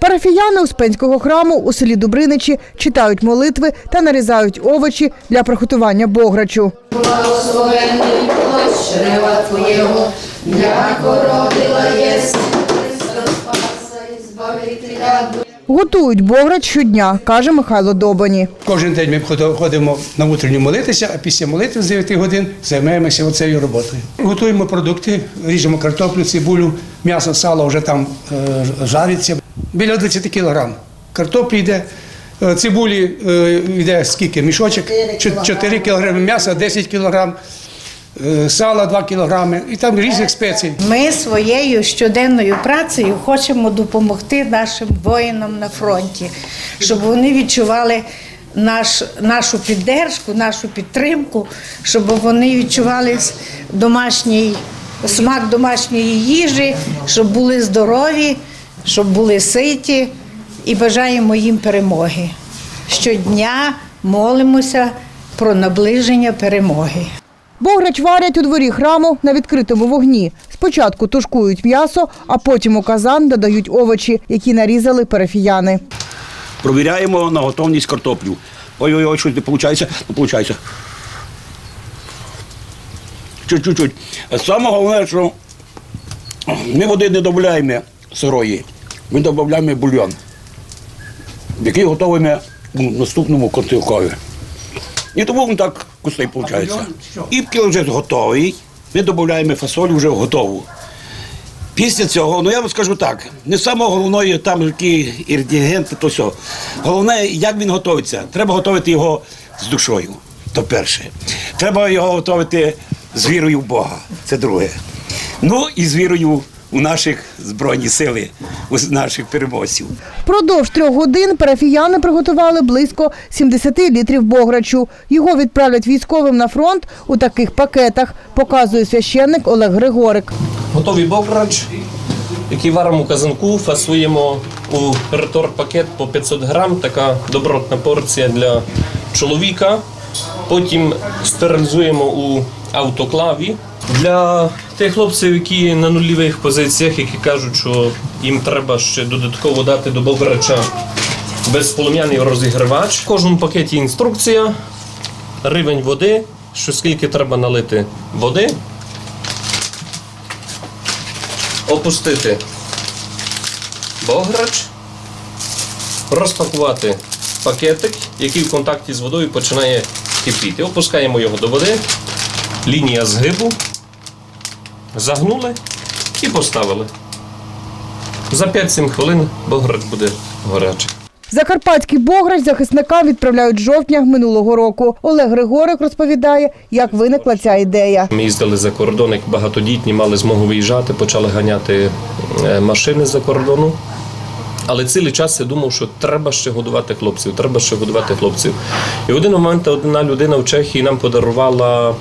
Парафіяни Успенського храму у селі Дубриничі читають молитви та нарізають овочі для приготування бограчу. Благословенний. Готують бограч щодня, каже Михайло Добані. Кожен день ми ходимо- на утренню молитися, а після молитви з 9 годин займаємося оцею роботою. Готуємо продукти, ріжемо картоплю, цибулю, м'ясо, сало вже там е, жариться. Біля 20 кілограм. Картоплі йде, е, цибулі е, йде скільки? Мішочок? 4 кілограми м'яса, 10 кілограм, е, сала 2 кілограми і там різних спецій. Ми своєю щоденною працею хочемо допомогти нашим воїнам на фронті, щоб вони відчували наш, нашу піддержку, нашу підтримку, щоб вони відчували домашній смак домашньої їжі, щоб були здорові, щоб були ситі і бажаємо їм перемоги. Щодня молимося про наближення перемоги. Бограч варять у дворі храму на відкритому вогні. Спочатку тушкують м'ясо, а потім у казан додають овочі, які нарізали парафіяни. Провіряємо на готовність картоплю. Ой-ой-ой, щось не виходить, не виходить. Чуть-чуть. Саме головне, що ми води не додаємо сирої, ми додаємо бульйон, який готуємо у наступному контикові. І тому так густий виходить. І коли вже готовий, ми додаємо фасоль вже готову. Після цього, ну я вам скажу так, не саме головне там які інгредієнти, то все. Головне, як він готується. Треба готувати його з душою. То перше. Треба його готувати з вірою в Бога. Це друге. Ну і з вірою у наших збройні сили, у наших переможців. Впродовж трьох годин парафіяни приготували близько 70 літрів бограчу. Його відправлять військовим на фронт у таких пакетах, показує священник Олег Григорик. Готовий бограч, який варимо у казанку, фасуємо у реторт-пакет по 500 грам, така добротна порція для чоловіка. Потім стерилізуємо у автоклаві. Для тих хлопців, які на нульових позиціях, які кажуть, що їм треба ще додатково дати до бограча безполум'яний розігрівач. В кожному пакеті інструкція, рівень води, що скільки треба налити води опустити бограч, розпакувати пакетик, який в контакті з водою починає кипіти. Опускаємо його до води, лінія згибу, загнули і поставили. За 5-7 хвилин бограч буде гарячий. Закарпатський бограч захисникам відправляють жовтня минулого року. Олег Григорик розповідає, як виникла ця ідея. Ми їздили за кордон, як багатодітні мали змогу виїжджати, почали ганяти е, машини за кордону. Але цілий час я думав, що треба ще годувати хлопців, треба ще годувати хлопців. І в один момент одна людина в Чехії нам подарувала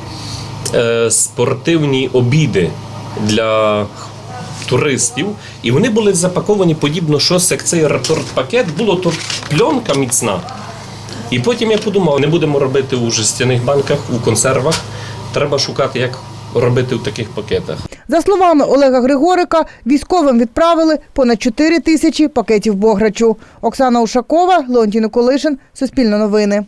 спортивні обіди для туристів, і вони були запаковані подібно, що як цей реторт-пакет, було то пленка міцна. І потім я подумав, не будемо робити у жестяних банках, у консервах. Треба шукати, як робити в таких пакетах. За словами Олега Григорика, військовим відправили понад 4 тисячі пакетів бограчу. Оксана Ушакова, Леонтій Николишин, Суспільне новини.